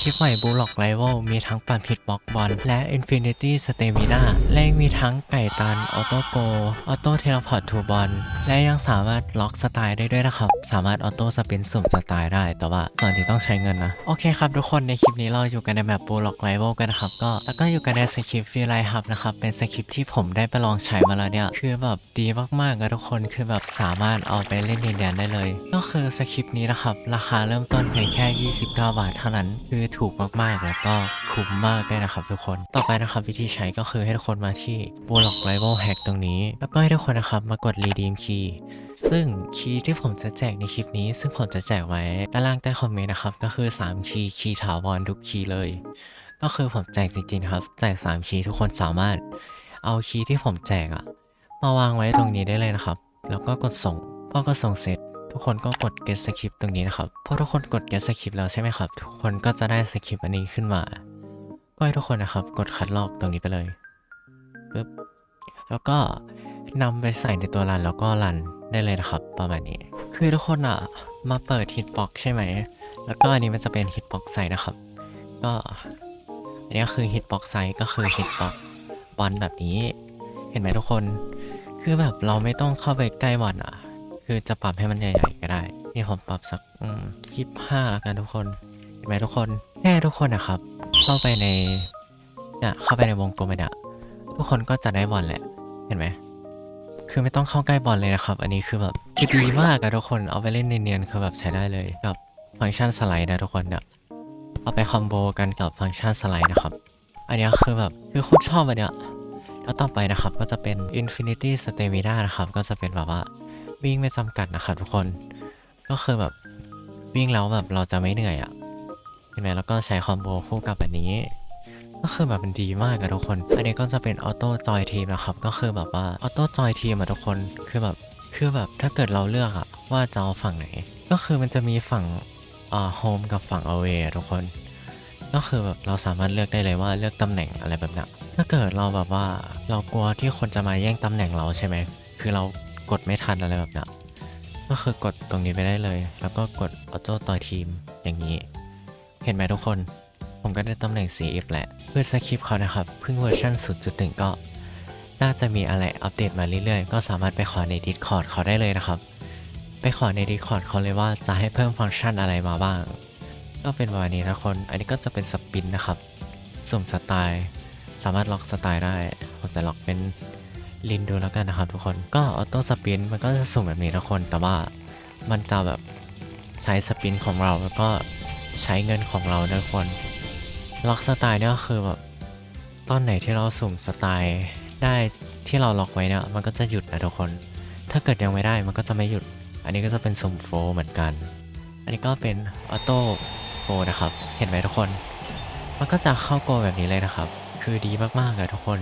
คริปใหม่บูล็อกไ i เวลมีทั้งปรับผิดบล็อกบอลและ Infinity Stamina และยังมีทั้งไก่ตันออโต้โกออโต้เทเลพอร์ตทูบอลและยังสามารถล็อกสไตล์ได้ด้วยนะครับ สามารถออโต้สปินสุ่มสไตล์ได้ แต่ว่าตอนนี้ต้องใช้เงินนะ โอเคครับทุกคนในคลิปนี้เราอยู่กันในแมปบูล็อกไ i เวลกันนะครับก็แล้วก็อยู่กันในสคริปต์ฟีไลฮับนะครับเป็นสคริปต์ที่ผมได้ไปลองใช้มาแล้วเนี่ยคือแบบดีมากๆอะทุกคนคือแบบสามารถเอาไปเล่นดินแดนได้เลย ก็คือสคริปต์นี้นะครับราคาเริ่มต้นเพียงแค่ 29 บาทเท่านั้นคือือถูกมากๆ แล้วก็คุ้มมากด้วยนะครับทุกคน ต่อไปนะครับวิธีใช้ก็คือให้ทุกคนมาที่ b l o c k Rival Hack ตรงนี้ แล้วก็ให้ทุกคนนะครับมากด Redeem Key ซึ่งคีย์ที่ผมจะแจกในคลิปนี้ ซึ่งผมจะแจกไว้ด้านล่างใต้คอมเมนต์นะครับ ก็คือ3คีย์คีย์ถาวรทุกคีย์เลย ก็คือผมแจกจริงๆครับ แจก3คีย์ทุกคนสามารถ เอาคีย์ที่ผมแจกอะมาวางไว้ตรงนี้ได้เลยนะครับ แล้วก็กดส่งพอกดส่งเสร็จ ทุกคนก็กด get script ตรงนี้นะครับพอทุกคนกด get script แล้วใช่ไหมครับ ทุกคนก็จะได้สคริปต์อันนี้ขึ้นมา ก็ให้ทุกคนนะครับ กดคัดลอกตรงนี้ไปเลยปึ๊บแล้วก็นำไปใส่ในตัวรันแล้วก็รันได้เลยนะครับ ประมาณนี้ คือทุกคนอะมาเปิด hitbox ใช่ไหม แล้วก็อันนี้มันจะเป็น hitbox ไซส์นะครับ ก็อันนี้คือ hitbox ไซส์ก็คือ hitbox บอลแบบนี้ เห็นไหมทุกคน คือแบบเราไม่ต้องเข้าไปใกล้บอลอะ คือจะปรับให้มันใหญ่ๆก็ได้ นี่ผมปรับสักยี่ห้าแล้วกันทุกคนเห็นไหมทุกคนแค่ทุกคนนะครับ เข้าไปในเนี่ยเข้าไปในวงกลมเนี่ยทุกคนก็จะได้บอลแหละ เห็นไหมคือไม่ต้องเข้าใกล้บอลเลยนะครับ อันนี้คือแบบคือดีมากอะทุกคนเอาไปเล่นเนียนๆคือแบบใช้ได้เลยกับฟังก์ชันสไลด์นะทุกคนเนี่ยเอาไปคอมโบกันกับฟังก์ชันสไลด์นะครับ อันนี้คือแบบคือโคตรชอบอันเนี้ยแล้วต่อไปนะครับก็จะเป็น Infinity Stamina นะครับ ก็จะเป็นแบบว่า วิ่งไม่จำกัดนะครับทุกคน ก็คือแบบวิ่งแล้วแบบเราจะไม่เหนื่อยอะ่ะเห็นไหมแล้วก็ใช้คอมโบคู่กับแบบนี้ ก็คือแบบมันดีมากอะทุกคน อันนี้ก็จะเป็นออโต้จอยทีมนะครับ ก็คือแบบว่าออโต้จอยทีมอะทุกคน คือแบบ คือแบบถ้าเกิดเราเลือกอะว่าจะเอาฝั่งไหน ก็คือมันจะมีฝั่งอ่าโฮมกับฝั่งเอาเวทุกคน ก็คือแบบเราสามารถเลือกได้เลยว่าเลือกตำแหน่งอะไรแบบนั้นถ้าเกิดเราแบบว่าเรากลัวที่คนจะมาแย่งตำแหน่งเราใช่ไหมคือเรา กดไม่ทันอะไรแบบนั้นก็คือกดตรงนี้ไปได้เลย แล้วก็กดออโต้ต่อทีมอย่างนี้ เห็นไหมทุกคน ผมก็ได้ตำแหน่ง CF แหละ เพื่อสคริปต์เขานะครับ เพิ่งเวอร์ชัน0.1 ก็ น่าจะมีอะไรอัปเดตมาเรื่อยๆ ก็สามารถไปขอใน Discord เขาได้เลยนะครับ ไปขอใน Discord เขาเลยว่าจะให้เพิ่มฟังก์ชันอะไรมาบ้าง ก็เป็นประมาณนี้นะคน อันนี้ก็จะเป็นสปินนะครับ สุ่มสไตล์ สามารถล็อกสไตล์ได้ผมจะล็อกเป็น ลินดูแล้วกันนะครับทุกคนก็ออโต้สปินมันก็จะสุ่มแบบนี้ทุกคน แต่ว่ามันจะแบบใช้สปินของเราแล้วก็ใช้เงินของเราทุกคนล็อกสไตล์เนี่ยก็คือแบบตอนไหนที่เราสุ่มสไตล์ได้ที่เราล็อกไว้เนี่ยมันก็จะหยุดนะทุกคน ถ้าเกิดยังไม่ได้มันก็จะไม่หยุด อันนี้ก็จะเป็นสุ่มโฟร์เหมือนกัน อันนี้ก็เป็นออโต้โกนะครับ เห็นไหมทุกคน มันก็จะเข้าโกแบบนี้เลยนะครับ คือดีมากๆอะทุกคน